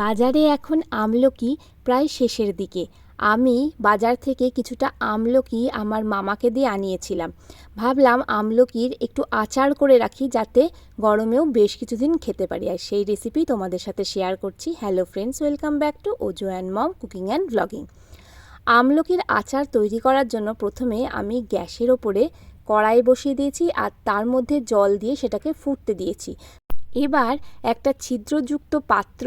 বাজারে এখন আমলকি প্রায় শেষের দিকে। আমি বাজার থেকে কিছুটা আমলকি আমার মামাকে দিয়ে আনিয়েছিলাম। ভাবলাম আমলকির একটু আচার করে রাখি যাতে গরমেও বেশ কিছুদিন খেতে পারি। আর সেই রেসিপি তোমাদের সাথে শেয়ার করছি। Hello friends welcome back to Ojo and mom cooking and blogging আমলকির আচার তৈরি করার জন্য প্রথমে আমি গ্যাসের ওপরে কড়াই বসিয়ে দিয়েছি আর তার মধ্যে জল দিয়ে সেটাকে ফুটতে দিয়েছি। এবার একটা ছিদ্রযুক্ত পাত্র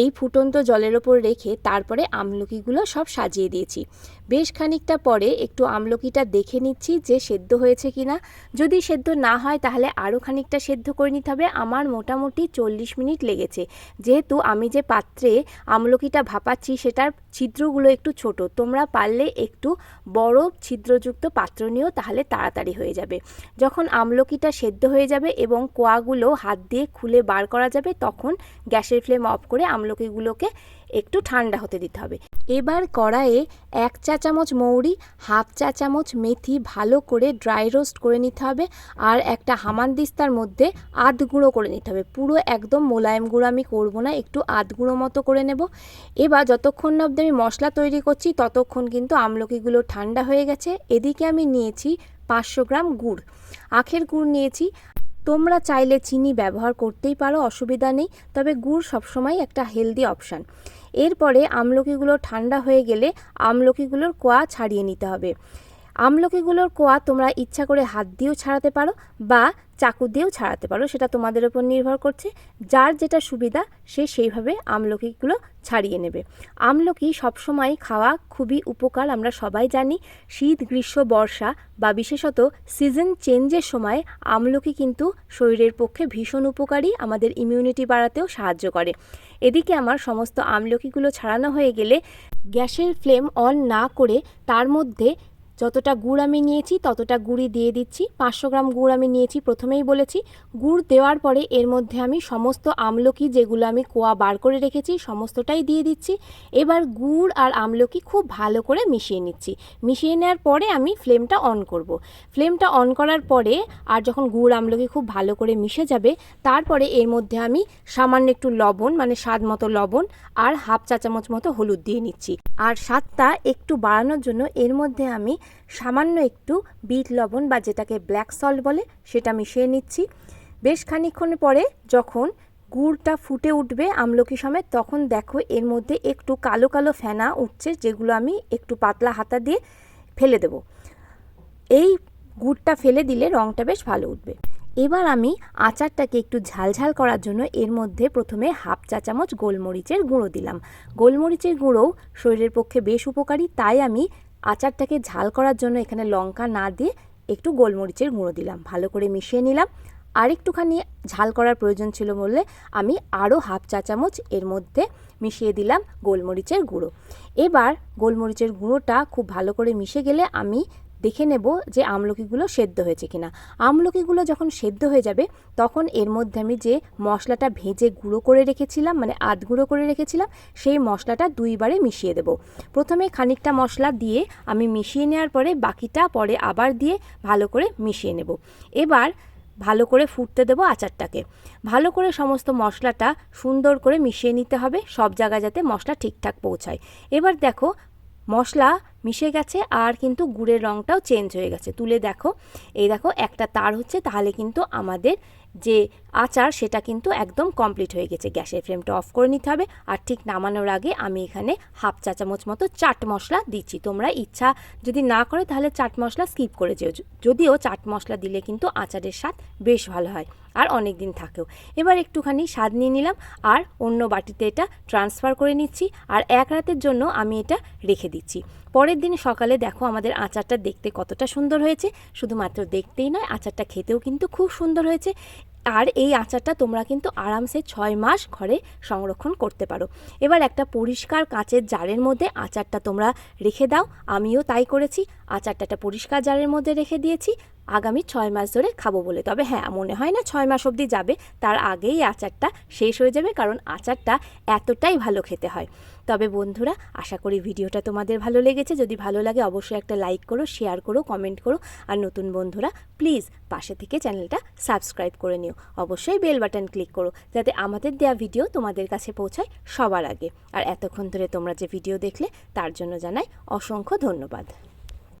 এই ফুটন্ত জলের ওপর রেখে তারপরে আমলকিগুলো সব সাজিয়ে দিয়েছি। বেশ খানিকটা পরে একটু আমলকিটা দেখে নিচ্ছি যে সেদ্ধ হয়েছে কি না যদি সেদ্ধ না হয় তাহলে আরও খানিকটা সেদ্ধ করে নিতে হবে। আমার মোটামুটি চল্লিশ মিনিট লেগেছে। যেহেতু আমি যে পাত্রে আমলকিটা ভাপাচ্ছি সেটার ছিদ্রগুলো একটু ছোট। তোমরা পারলে একটু বড় ছিদ্রযুক্ত পাত্র নিও তাহলে তাড়াতাড়ি হয়ে যাবে। যখন আমলকিটা সেদ্ধ হয়ে যাবে এবং কোয়াগুলো হাত দিয়ে খুলে বার করা যাবে তখন গ্যাসের ফ্লেম অফ করে আমলকিগুলোকে একটু ঠান্ডা হতে দিতে হবে। এবার কড়াইয়ে এক চা চামচ মৌরি, হাফ চা চামচ মেথি ভালো করে ড্রাই রোস্ট করে নিতে হবে আর একটা হামানদিস্তার মধ্যে আধ গুঁড়ো করে নিতে হবে। পুরো একদম মোলায়েম গুঁড়ো আমি করব না, একটু আধ গুঁড়ো মতো করে নেব। এবার যতক্ষণ না অবধি আমি মশলা তৈরি করছি, ততক্ষণ কিন্তু আমলকিগুলো ঠান্ডা হয়ে গেছে। এদিকে আমি নিয়েছি পাঁচশো গ্রাম গুড়। আখের গুড় নিয়েছি তোমরা চাইলে চিনি ব্যবহার করতেই পারো, অসুবিধা নেই, তবে গুড় সবসময় একটা হেলদি অপশান। এরপরে আমলকিগুলো ঠান্ডা হয়ে গেলে আমলকিগুলোর কোয়া ছাড়িয়ে নিতে হবে। আমলকিগুলোর কোয়া তোমরা ইচ্ছা করে হাত দিয়েও ছাড়াতে পারো বা চাকু দিয়েও ছাড়াতে পারো, সেটা তোমাদের উপর নির্ভর করছে। যার যেটা সুবিধা, সে সেইভাবে আমলকিগুলো ছাড়িয়ে নেবে। আমলকি সবসময় খাওয়া খুবই উপকার, আমরা সবাই জানি। শীত, গ্রীষ্ম, বর্ষা বা বিশেষত সিজন চেঞ্জের সময় আমলকি কিন্তু শরীরের পক্ষে ভীষণ উপকারী, আমাদের ইমিউনিটি বাড়াতেও সাহায্য করে। এদিকে আমার সমস্ত আমলকিগুলো ছাড়ানো হয়ে গেলে গ্যাসের ফ্লেম অন না করে তার মধ্যে যতটা গুড় আমি নিয়েছি, ততটা গুড়ি দিয়ে দিচ্ছি। পাঁচশো গ্রাম গুড় আমি নিয়েছি, প্রথমেই বলেছি। গুড় দেওয়ার পরে এর মধ্যে আমি সমস্ত আমলকি যেগুলো আমি কোয়া বার করে রেখেছি, সমস্তটাই দিয়ে দিচ্ছি। এবার গুড় আর আমলকি খুব ভালো করে মিশিয়ে নিচ্ছি। মিশিয়ে নেওয়ার পরে আমি ফ্লেমটা অন করব। ফ্লেমটা অন করার পরে আর যখন গুড় আমলকি খুব ভালো করে মিশে যাবে, তারপরে এর মধ্যে আমি সামান্য একটু লবণ মানে স্বাদ মতো লবণ আর হাফ চা চামচ মতো হলুদ দিয়ে নিচ্ছি। আর স্বাদটা একটু বাড়ানোর জন্য এর মধ্যে আমি সামান্য একটু বিট লবণ বা যেটাকে ব্ল্যাক সল্ট বলে, সেটা মিশিয়ে নিচ্ছি। বেশ খানিক্ষণ পরে যখন গুড়টা ফুটে উঠবে আমলকি সমেত, তখন দেখো এর মধ্যে একটু কালো কালো ফেনা উঠছে, যেগুলো আমি একটু পাতলা হাতা দিয়ে ফেলে দেব। এই গুড়টা ফেলে দিলে রঙটা বেশ ভালো উঠবে। এবার আমি আচারটাকে একটু ঝালঝাল করার জন্য এর মধ্যে প্রথমে হাফ চা চামচ গোলমরিচের গুঁড়ো দিলাম। গোলমরিচের গুঁড়োও শরীরের পক্ষে বেশ উপকারী, তাই আমি আচারটাকে ঝাল করার জন্য এখানে লঙ্কা না দিয়ে একটু গোলমরিচের গুঁড়ো দিলাম। ভালো করে মিশিয়ে নিলাম। আর একটুখানি ঝাল করার প্রয়োজন ছিল বললে আমি আরও হাফ চা চামচ এর মধ্যে মিশিয়ে দিলাম গোলমরিচের গুঁড়ো। এবার গোলমরিচের গুঁড়োটা খুব ভালো করে মিশে গেলে আমি দেখে নেব যে আমলকিগুলো সেদ্ধ হয়েছে কিনা। আমলকিগুলো যখন সেদ্ধ হয়ে যাবে, তখন এর মধ্যে আমি যে মশলাটা ভেজে গুঁড়ো করে রেখেছিলাম মানে আধ গুঁড়ো করে রেখেছিলাম, সেই মশলাটা দুইবারে মিশিয়ে দেব। প্রথমে খানিকটা মশলা দিয়ে আমি মিশিয়ে নেওয়ার পরে, বাকিটা পরে আবার দিয়ে ভালো করে মিশিয়ে নেব। এবার ভালো করে ফুটতে দেবো আচারটাকে। ভালো করে সমস্ত মশলাটা সুন্দর করে মিশিয়ে নিতে হবে, সব জায়গায় যাতে মশলা ঠিকঠাক পৌঁছায়। এবার দেখো মশলা মিশে গেছে আর কিন্তু গুড়ের রঙটাও চেঞ্জ হয়ে গেছে। তুলে দেখো, এই দেখো একটা তার হচ্ছে, তাহলে কিন্তু আমাদের যে আচার সেটা কিন্তু একদম কমপ্লিট হয়ে গেছে। গ্যাসের ফ্লেমটা অফ করে নিতে হবে আর ঠিক নামানোর আগে আমি এখানে হাফ চা চামচ মতো চাট মশলা দিচ্ছি। তোমরা ইচ্ছা যদি না করে, তাহলে চাট মশলা স্কিপ করে যেও। যদিও চাট মশলা দিলে কিন্তু আচারের স্বাদ বেশ ভালো হয়। আর অনেক দিন থাকেও। এবার একটুখানি স্বাদ নিয়ে নিলাম আর অন্য বাটিতে এটা ট্রান্সফার করে নিচ্ছি আর এক রাতের জন্য আমি এটা রেখে দিচ্ছি। পরের দিন সকালে দেখো আমাদের আচারটা দেখতে কতটা সুন্দর হয়েছে। শুধুমাত্র দেখতেই নয়, আচারটা খেতেও কিন্তু খুব সুন্দর হয়েছে। আর এই আচারটা তোমরা কিন্তু আরামসে ছয় মাস ঘরে সংরক্ষণ করতে পারো। এবার একটা পরিষ্কার কাঁচের জারের মধ্যে আচারটা তোমরা রেখে দাও। আমিও তাই করেছি। আচারটা একটা পরিষ্কার জারের মধ্যে রেখে দিয়েছি। আগামী ছয় মাস ধরে খাব বলে। তবে হ্যাঁ মনে হয় না ছয় মাস অবধি যাবে। তার আগেই আচারটা শেষ হয়ে যাবে কারণ আচারটা এতটাই ভালো খেতে হয়। তবে বন্ধুরা, আশা করি ভিডিওটা তোমাদের ভালো লেগেছে। যদি ভালো লাগে অবশ্যই একটা লাইক করো, শেয়ার করো, কমেন্ট করো। আর নতুন বন্ধুরা, প্লিজ পাশে থেকে চ্যানেলটা সাবস্ক্রাইব করে নিও। অবশ্যই বেল বাটন ক্লিক করো যাতে আমাদের দেওয়া ভিডিও তোমাদের কাছে পৌঁছায় সবার আগে। আর এতক্ষণ ধরে তোমরা যে ভিডিও দেখলে, তার জন্য জানাই অসংখ্য ধন্যবাদ।